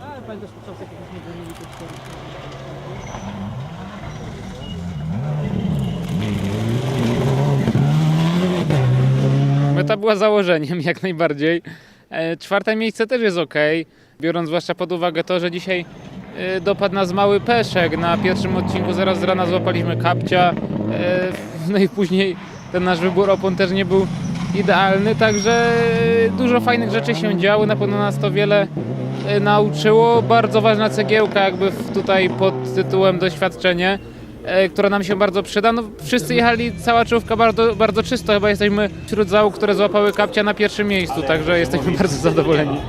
Ale będę słyszał Meta była założeniem jak najbardziej. E, czwarte miejsce też jest ok, biorąc zwłaszcza pod uwagę to, że dzisiaj e, dopadł nas mały peszek. Na pierwszym odcinku zaraz z rana złapaliśmy kapcia, e, no i później ten nasz wybór opon też nie był idealny, także dużo fajnych rzeczy się działy, na pewno nas to wiele e, nauczyło. Bardzo ważna cegiełka jakby tutaj pod tytułem doświadczenie, e, która nam się bardzo przyda. No, wszyscy jechali, cała czołówka bardzo, bardzo czysto, chyba jesteśmy wśród załóg, które złapały kapcia na pierwszym miejscu, także jesteśmy bardzo zadowoleni.